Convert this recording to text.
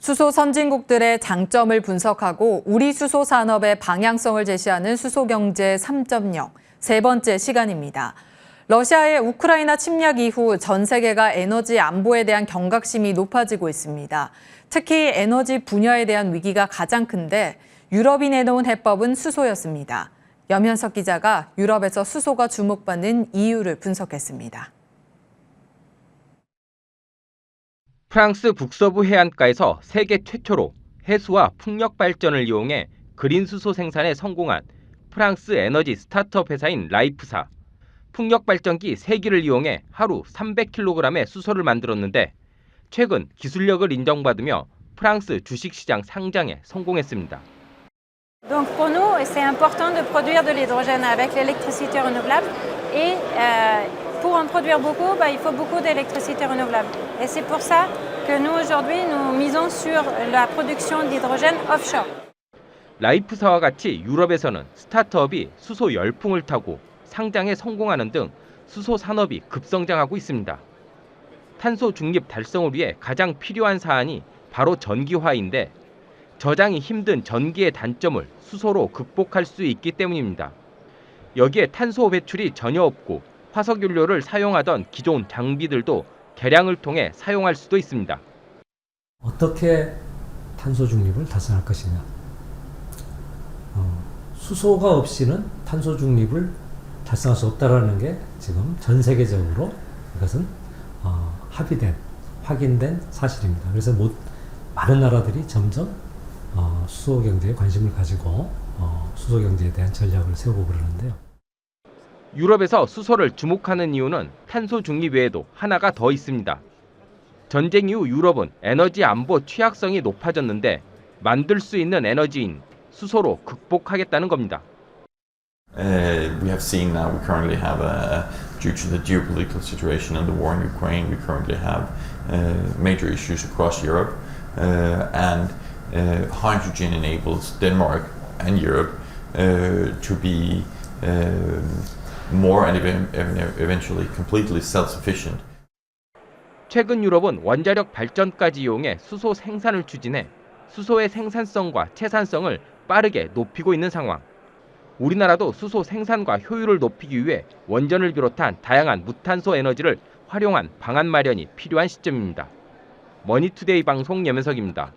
수소 선진국들의 장점을 분석하고 우리 수소 산업의 방향성을 제시하는 수소 경제 3.0 세 번째 시간입니다. 러시아의 우크라이나 침략 이후 전 세계가 에너지 안보에 대한 경각심이 높아지고 있습니다. 특히 에너지 분야에 대한 위기가 가장 큰데 유럽이 내놓은 해법은 수소였습니다. 염현석 기자가 유럽에서 수소가 주목받는 이유를 분석했습니다. 프랑스 북서부 해안가에서 세계 최초로 해수와 풍력 발전을 이용해 그린 수소 생산에 성공한 프랑스 에너지 스타트업 회사인 라이프사. 풍력 발전기 3기를 이용해 하루 300kg의 수소를 만들었는데 최근 기술력을 인정받으며 프랑스 주식시장 상장에 성공했습니다. Donc pour nous, c'est important de produire de l'hydrogène avec l'électricité renouvelable et euh, pour en produire beaucoup, bah, il faut beaucoup d'électricité renouvelable. Et c'est pour ça que nous aujourd'hui, nous misons sur la production d'hydrogène offshore. 라이프사와 같이 유럽에서는 스타트업이 수소 열풍을 타고 상장에 성공하는 등 수소 산업이 급성장하고 있습니다. 탄소 중립 달성을 위해 가장 필요한 사안이 바로 전기화인데 저장이 힘든 전기의 단점을 수소로 극복할 수 있기 때문입니다. 여기에 탄소 배출이 전혀 없고 화석 연료를 사용하던 기존 장비들도 개량을 통해 사용할 수도 있습니다. 어떻게 탄소 중립을 달성할 것이냐. 어, 수소가 없이는 탄소 중립을 달성할 수 없다라는 게 지금 전 세계적으로 이것은 어, 합의된 확인된 사실입니다. 그래서 못, 많은 나라들이 점점 어, 수소 경제에 관심을 가지고 어, 수소 경제에 대한 전략을 세우고 그러는데요. 유럽에서 수소를 주목하는 이유는 탄소 중립 외에도 하나가 더 있습니다. 전쟁 이후 유럽은 에너지 안보 취약성이 높아졌는데 만들 수 있는 에너지인 수소로 극복하겠다는 겁니다. Uh, we have seen now we currently have uh, due to the geopolitical situation and the war in Ukraine we currently have uh, major issues across Europe uh, and uh, hydrogen enables Denmark and Europe uh, to be um, more and even, eventually completely self-sufficient. 최근 유럽은 원자력 발전까지 이용해 수소 생산을 추진해 수소의 생산성과 채산성을 빠르게 높이고 있는 상황. 우리나라도 수소 생산과 효율을 높이기 위해 원전을 비롯한 다양한 무탄소 에너지를 활용한 방안 마련이 필요한 시점입니다. 머니투데이 방송 염현석입니다.